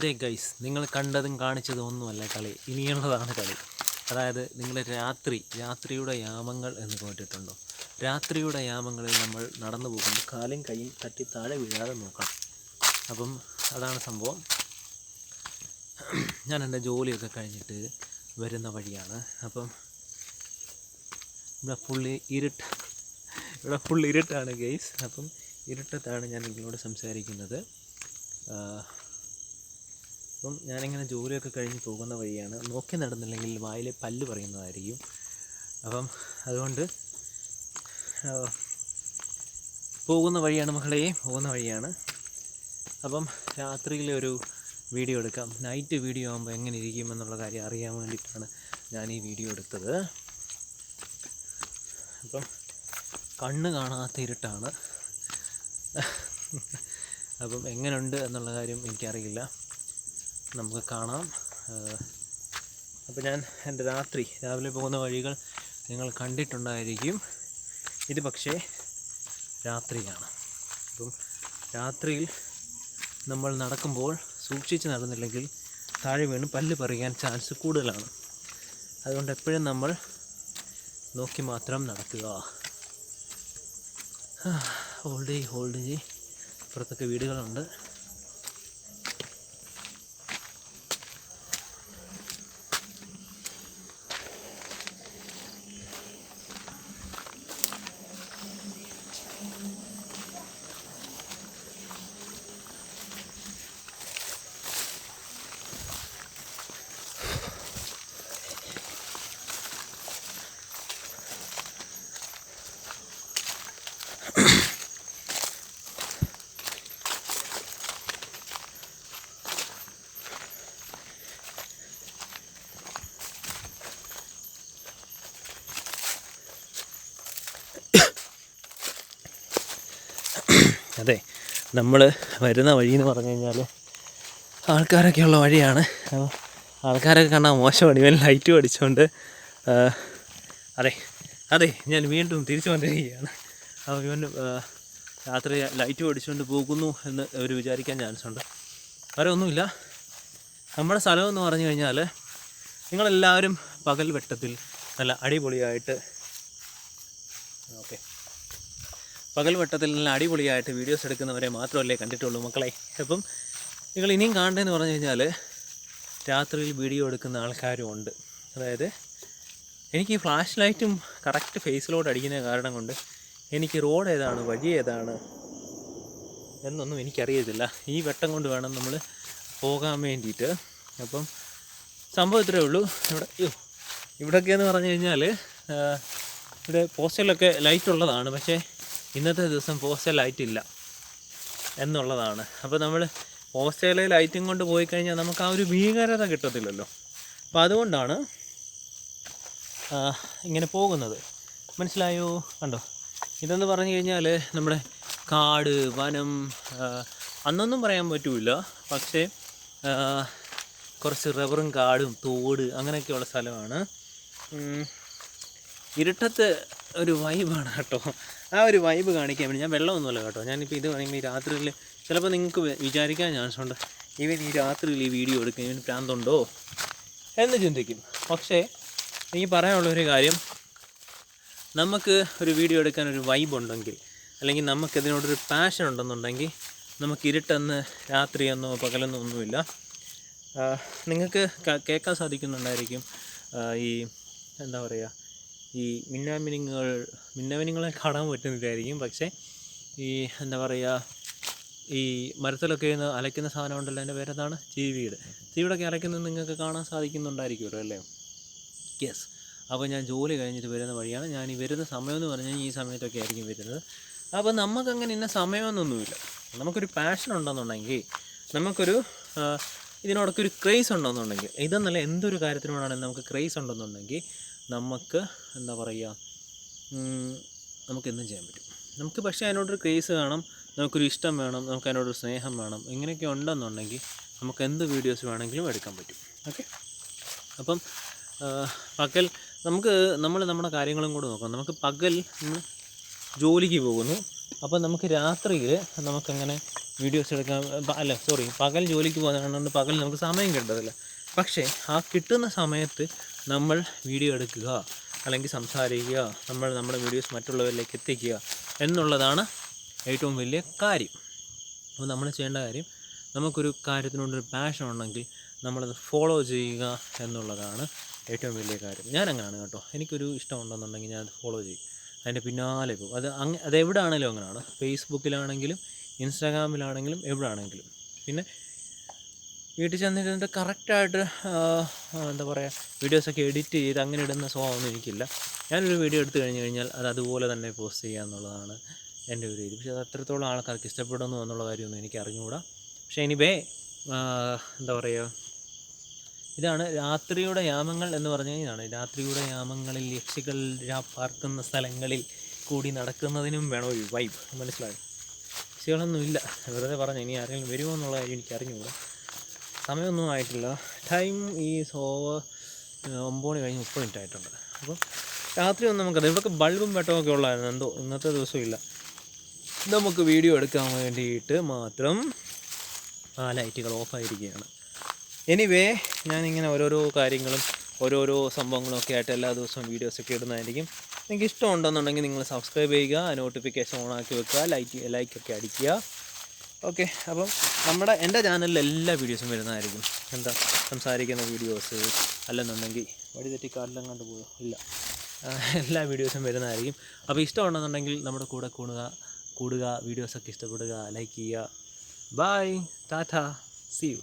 അതെ ഗൈസ് നിങ്ങൾ കണ്ടതും കാണിച്ചതും ഒന്നുമല്ല കളി. ഇനിയുള്ളതാണ് കളി. അതായത് നിങ്ങൾ രാത്രി രാത്രിയുടെ യാമങ്ങൾ എന്ന് കേട്ടിട്ടുണ്ടോ രാത്രിയുടെ യാമങ്ങളിൽ നമ്മൾ നടന്നു പോകുമ്പോൾ കാലും കൈയും തട്ടി താഴെ വീഴാതെ നോക്കണം. അപ്പം അതാണ് സംഭവം. ഞാൻ എന്റെ ജോലിയൊക്കെ കഴിഞ്ഞിട്ട് വരുന്ന വഴിയാണ്. അപ്പം ഇവിടെ ഫുള്ളി ഇരുട്ട് ഇവിടെ ഫുൾ ഇരുട്ടാണ് ഗെയ്സ് അപ്പം ഇരുട്ടത്താണ് ഞാൻ നിങ്ങളോട് സംസാരിക്കുന്നത്. അപ്പം ഞാനിങ്ങനെ ജോലിയൊക്കെ കഴിഞ്ഞ് പോകുന്ന വഴിയാണ്. നോക്കി നടന്നില്ലെങ്കിൽ വായിൽ പല്ല് പറയുന്നതായിരിക്കും. അപ്പം അതുകൊണ്ട് പോകുന്ന വഴിയാണ് മക്കളെ പോകുന്ന വഴിയാണ്. അപ്പം രാത്രിയിലെ ഒരു വീഡിയോ എടുക്കാം. നൈറ്റ് വീഡിയോ ആകുമ്പോൾ എങ്ങനെ ഇരിക്കും എന്നുള്ള കാര്യം അറിയാൻ വേണ്ടിയിട്ടാണ് ഞാൻ ഈ വീഡിയോ എടുത്തത്. അപ്പം കണ്ണ് കാണാത്ത ഇരുട്ടാണ്. അപ്പം എങ്ങനെയുണ്ട് എന്നുള്ള കാര്യം എനിക്കറിയില്ല. നമുക്ക് കാണാം. അപ്പോൾ ഞാൻ എന്റെ രാത്രി രാവിലെ പോകുന്ന വഴികൾ നിങ്ങൾ കണ്ടിട്ടുണ്ടായിരിക്കും. ഇത് പക്ഷേ രാത്രിയാണ്. അപ്പം രാത്രിയിൽ നമ്മൾ നടക്കുമ്പോൾ സൂക്ഷിച്ച് നടന്നില്ലെങ്കിൽ താഴെ വീണ് പല്ല് പറിയാൻ ചാൻസ് കൂടുതലാണ്. അതുകൊണ്ട് എപ്പോഴും നമ്മൾ നോക്കി മാത്രം നടക്കുക. ഹോൾഡ് ചെയ്യ് ഹോൾഡ് ചെയ്യ്. പുറത്തൊക്കെ വീടുകളുണ്ട്. അതെ നമ്മൾ വരുന്ന വഴി എന്ന് പറഞ്ഞു കഴിഞ്ഞാൽ ആൾക്കാരൊക്കെ ഉള്ള വഴിയാണ്. അപ്പോൾ ആൾക്കാരൊക്കെ കണ്ടാൽ മോശമാണ് ഇവൻ ലൈറ്റ് അടിച്ചുകൊണ്ട് അതെ അതെ ഞാൻ വീണ്ടും തിരിച്ചു വന്നിരിക്കുകയാണ്. അപ്പോൾ ഇവൻ രാത്രി ലൈറ്റ് അടിച്ചുകൊണ്ട് പോകുന്നു എന്ന് അവർ വിചാരിക്കാൻ ചാൻസ് ഉണ്ട്. വേറെ ഒന്നുമില്ല. നമ്മുടെ സ്ഥലം എന്ന് പറഞ്ഞു കഴിഞ്ഞാൽ നിങ്ങളെല്ലാവരും പകൽ വെട്ടത്തിൽ നല്ല അടിപൊളിയായിട്ട് ഓക്കെ പകൽ വട്ടത്തിൽ നല്ല അടിപൊളിയായിട്ട് വീഡിയോസ് എടുക്കുന്നവരെ മാത്രമല്ലേ കണ്ടിട്ടുള്ളൂ മക്കളെ. അപ്പം നിങ്ങൾ ഇനിയും കാണേണ്ടതെന്ന് പറഞ്ഞു കഴിഞ്ഞാൽ രാത്രിയിൽ വീഡിയോ എടുക്കുന്ന ആൾക്കാരും ഉണ്ട്. അതായത് എനിക്ക് ഈ ഫ്ലാഷ് ലൈറ്റും കറക്റ്റ് ഫേസിലോട്ട് അടിക്കുന്ന കാരണം കൊണ്ട് എനിക്ക് റോഡ് ഏതാണ് വഴി ഏതാണ് എന്നൊന്നും എനിക്കറിയത്തില്ല. ഈ വെട്ടം കൊണ്ട് വേണം നമ്മൾ പോകാൻ വേണ്ടിയിട്ട്. അപ്പം സംഭവം ഇത്രയേ ഉള്ളൂ. ഇവിടെ അയ്യോ ഇവിടെയൊക്കെയെന്ന് പറഞ്ഞു കഴിഞ്ഞാൽ ഇവിടെ പോസ്റ്ററിലൊക്കെ ലൈറ്റ് ഉള്ളതാണ്. പക്ഷേ ഇന്നത്തെ ദിവസം ഹോസ്റ്റൽ ലൈറ്റ് ഇല്ല എന്നുള്ളതാണ്. അപ്പോൾ നമ്മൾ ഓസ്ട്രേലിയയിൽ ലൈറ്റും കൊണ്ട് പോയി കഴിഞ്ഞാൽ നമുക്ക് ആ ഒരു ഭീകരത കിട്ടത്തില്ലല്ലോ. അപ്പോൾ അതുകൊണ്ടാണ് ഇങ്ങനെ പോകുന്നത്. മനസ്സിലായോ? കണ്ടോ? ഇതെന്ന് പറഞ്ഞു കഴിഞ്ഞാൽ നമ്മുടെ കാട് വനം അന്നൊന്നും പറയാൻ പറ്റില്ല പക്ഷേ കുറച്ച് റബ്ബറും കാടും തോട് അങ്ങനെയൊക്കെയുള്ള സ്ഥലമാണ്. ഇരുട്ടത്ത് ഒരു വൈബാണ് കേട്ടോ. ആ ഒരു വൈബ് കാണിക്കാൻ വേണ്ടി ഞാൻ വെള്ളമൊന്നുമല്ല കേട്ടോ. ഞാനിപ്പോൾ ഇത് പറയുമ്പോൾ ഈ രാത്രിയിൽ ചിലപ്പോൾ നിങ്ങൾക്ക് വിചാരിക്കാൻ ചാൻസ് ഉണ്ട്. ഇവൻ ഈ രാത്രിയിൽ ഈ വീഡിയോ എടുക്കുക ഇവന് പ്രാന്തുണ്ടോ എന്ന് ചിന്തിക്കും. പക്ഷേ എനിക്ക് പറയാനുള്ള ഒരു കാര്യം നമുക്ക് ഒരു വീഡിയോ എടുക്കാൻ ഒരു വൈബ് ഉണ്ടെങ്കിൽ അല്ലെങ്കിൽ നമുക്ക് ഇതിനോടൊരു പാഷൻ ഉണ്ടെന്നുണ്ടെങ്കിൽ നമുക്ക് ഇരുട്ടെന്ന് രാത്രിയെന്നോ പകലെന്നോ ഒന്നുമില്ല. നിങ്ങൾക്ക് കേൾക്കാൻ സാധിക്കുന്നുണ്ടായിരിക്കും ഈ എന്താ പറയുക ഈ മിന്നാമിനുങ്ങുകൾ മിന്നാമിനുങ്ങളെ കാണാൻ പറ്റുന്നില്ലായിരിക്കും. പക്ഷേ ഈ എന്താ പറയുക ഈ മരത്തിലൊക്കെ ഇരുന്ന് അലയ്ക്കുന്ന സാധനം ഉണ്ടല്ലോ എന്റെ പേരെന്താണ്? ചീവീട്. ചീവിടൊക്കെ അലയ്ക്കുന്നത് നിങ്ങൾക്ക് കാണാൻ സാധിക്കുന്നുണ്ടായിരിക്കുമല്ലോ അല്ലേ? യെസ് അപ്പോൾ ഞാൻ ജോലി കഴിഞ്ഞിട്ട് വരുന്ന വഴിയാണ്. ഞാൻ ഈ വരുന്ന സമയം എന്ന് പറഞ്ഞാൽ ഈ സമയത്തൊക്കെ ആയിരിക്കും വരുന്നത്. അപ്പോൾ നമുക്കങ്ങനെ ഇന്ന സമയമൊന്നൊന്നുമില്ല നമുക്കൊരു പാഷൻ ഉണ്ടെന്നുണ്ടെങ്കിൽ നമുക്കൊരു ഇതിനോടൊക്കെ ഒരു ക്രേസ് ഉണ്ടെന്നുണ്ടെങ്കിൽ ഇതെന്നല്ല എന്തൊരു കാര്യത്തിനോടാണെങ്കിലും നമുക്ക് ക്രേസ് ഉണ്ടെന്നുണ്ടെങ്കിൽ നമുക്ക് എന്താ പറയുക നമുക്കെന്തും ചെയ്യാൻ പറ്റും. നമുക്ക് പക്ഷേ അതിനോടൊരു ക്രേസ് വേണം നമുക്കൊരു ഇഷ്ടം വേണം നമുക്ക് അതിനോടൊരു സ്നേഹം വേണം ഇങ്ങനെയൊക്കെ ഉണ്ടെന്നുണ്ടെങ്കിൽ നമുക്ക് എന്ത് വീഡിയോസ് വേണമെങ്കിലും എടുക്കാൻ പറ്റും. ഓക്കെ അപ്പം പകൽ നമുക്ക് നമ്മൾ നമ്മുടെ കാര്യങ്ങളും കൂടെ നോക്കാം. നമുക്ക് പകൽ നമ്മൾ ജോലിക്ക് പോകുന്നു. അപ്പോൾ നമുക്ക് രാത്രിയിൽ നമുക്കങ്ങനെ വീഡിയോസ് എടുക്കാൻ അല്ല സോറി പകൽ ജോലിക്ക് പോകുന്നതുകൊണ്ട് പകൽ നമുക്ക് സമയം കിട്ടത്തില്ല. പക്ഷേ ആ കിട്ടുന്ന സമയത്ത് നമ്മൾ വീഡിയോ എടുക്കുക അല്ലെങ്കിൽ സംസാരിക്കുക നമ്മൾ നമ്മുടെ വീഡിയോസ് മറ്റുള്ളവരിലേക്ക് എത്തിക്കുക എന്നുള്ളതാണ് ഏറ്റവും വലിയ കാര്യം. അപ്പോൾ നമ്മൾ ചെയ്യേണ്ട കാര്യം നമുക്കൊരു കാര്യത്തിനോടൊരു പാഷൻ ഉണ്ടെങ്കിൽ നമ്മളത് ഫോളോ ചെയ്യുക എന്നുള്ളതാണ് ഏറ്റവും വലിയ കാര്യം. ഞാൻ അങ്ങനെയാണ് കേട്ടോ. എനിക്കൊരു ഇഷ്ടം ഉണ്ടെന്നുണ്ടെങ്കിൽ ഞാൻ അത് ഫോളോ ചെയ്യും. അതിന്റെ പിന്നാലെ പോകും. അത് അങ്ങ് അത് എവിടെ ആണെങ്കിലും അങ്ങനെയാണ് ഫേസ്ബുക്കിലാണെങ്കിലും ഇൻസ്റ്റാഗ്രാമിലാണെങ്കിലും എവിടെ ആണെങ്കിലും പിന്നെ വീട്ടിൽ ചെന്നിരുന്നിട്ട് കറക്റ്റായിട്ട് എന്താ പറയുക വീഡിയോസൊക്കെ എഡിറ്റ് ചെയ്ത് അങ്ങനെ ഇടുന്ന സ്വഭാവമൊന്നും എനിക്കില്ല. ഞാനൊരു വീഡിയോ എടുത്തു കഴിഞ്ഞ് കഴിഞ്ഞാൽ അത് അതുപോലെ തന്നെ പോസ്റ്റ് ചെയ്യുക എന്നുള്ളതാണ് എന്റെ ഒരു ഇത് പക്ഷേ അത് അത്രത്തോളം ആൾക്കാർക്ക് ഇഷ്ടപ്പെടുന്നു എന്നുള്ള കാര്യമൊന്നും എനിക്ക് അറിഞ്ഞുകൂടാ. പക്ഷേ എനിവേ എന്താ പറയുക ഇതാണ് രാത്രിയുടെ യാമങ്ങൾ എന്ന് പറഞ്ഞു കഴിഞ്ഞാണ് രാത്രിയുടെ യാമങ്ങളിൽ യക്ഷികൾ പാർക്കുന്ന സ്ഥലങ്ങളിൽ കൂടി നടക്കുന്നതിനും വേണോ ഒരു വൈബ് മനസ്സിലായി? യക്ഷികളൊന്നുമില്ല. വെറുതെ പറഞ്ഞു ഇനി ആരെങ്കിലും വരുമോ എന്നുള്ള കാര്യം എനിക്ക് അറിഞ്ഞുകൂടാ. സമയമൊന്നും ആയിട്ടില്ല. ടൈം ഈ സോ ഒമ്പത് മണി കഴിഞ്ഞ് മുപ്പത് മിനിറ്റ് ആയിട്ടുണ്ട്. അപ്പം രാത്രി ഒന്നും നമുക്കത് ഇവിടെയൊക്കെ ബൾബും വെട്ടമൊക്കെ ഉള്ളായിരുന്നു. എന്തോ ഇന്നത്തെ ദിവസം ഇല്ല. നമുക്ക് വീഡിയോ എടുക്കാൻ വേണ്ടിയിട്ട് മാത്രം ആ ലൈറ്റുകൾ ഓഫായിരിക്കുകയാണ് എനിവേ ഞാനിങ്ങനെ ഓരോരോ കാര്യങ്ങളും ഓരോരോ സംഭവങ്ങളും ഒക്കെ ആയിട്ട് എല്ലാ ദിവസവും വീഡിയോസൊക്കെ ഇടുന്നതായിരിക്കും. നിങ്ങൾക്ക് ഇഷ്ടമുണ്ടെന്നുണ്ടെങ്കിൽ നിങ്ങൾ സബ്സ്ക്രൈബ് ചെയ്യുക നോട്ടിഫിക്കേഷൻ ഓൺ ആക്കി വെക്കുക ലൈക്ക് ലൈക്കൊക്കെ അടിക്കുക. ഓക്കെ അപ്പം നമ്മുടെ എന്റെ ചാനലിൽ എല്ലാ വീഡിയോസും വരുന്നതായിരിക്കും. എന്താ സംസാരിക്കുന്ന വീഡിയോസ് അല്ലെന്നുണ്ടെങ്കിൽ വഴി തെറ്റി കാട്ടിലെങ്ങാണ്ട് പോയോ ഇല്ല. എല്ലാ വീഡിയോസും വരുന്നതായിരിക്കും. അപ്പോൾ ഇഷ്ടമുണ്ടെന്നുണ്ടെങ്കിൽ നമ്മുടെ കൂടെ കൂടുക കൂടുക വീഡിയോസൊക്കെ ഇഷ്ടപ്പെടുക ലൈക്ക് ചെയ്യുക. By Tata C U